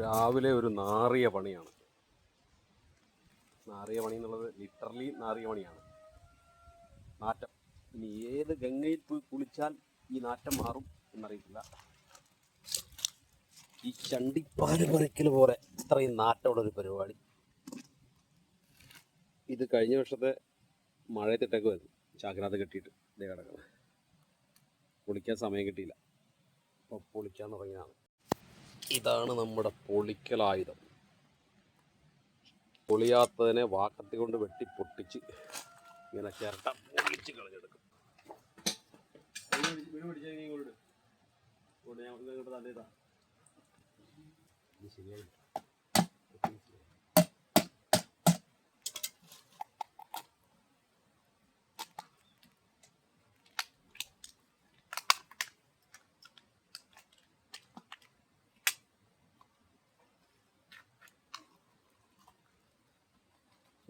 രാവിലെ ഒരു നാറിയ പണിയാണ്. നാറിയ പണി എന്നുള്ളത് ലിറ്ററലി നാറിയ പണിയാണ്. നാറ്റം. ഇനി ഏത് ഗംഗയിൽ പോയി കുളിച്ചാൽ ഈ നാറ്റം മാറും എന്നറിയില്ല ഈ ചണ്ടിപ്പാൽ പറിക്കൽ പോലെ ഇത്രയും നാറ്റമുള്ള ഒരു പരിപാടി. ഇത് കഴിഞ്ഞ വർഷത്തെ മഴയത്തിട്ടേക്കുമായിരുന്നു ചാക്കിനകത്ത് കെട്ടിയിട്ട് ഇതേ കുളിക്കാൻ സമയം കിട്ടിയില്ല. അപ്പോൾ പൊളിക്കാൻ തുടങ്ങിയതാണ്. ഇതാണ് നമ്മുടെ പൊളിക്കലായുധം. പൊളിയാത്തതിനെ വാക്കത്തി കൊണ്ട് വെട്ടി പൊട്ടിച്ച് ഇങ്ങനെ ചിരട്ട പൊളിച്ച് കളഞ്ഞെടുക്കും. ശരിയായി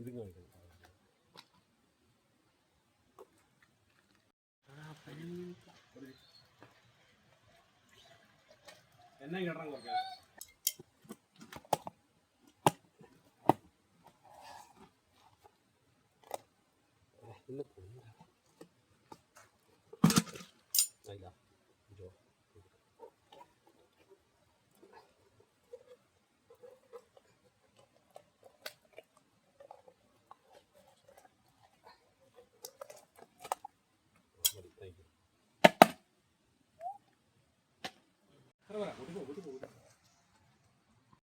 ഇത് കാണിക്കണം എന്നെ കേട്ടണം കുറയ്ക്കാം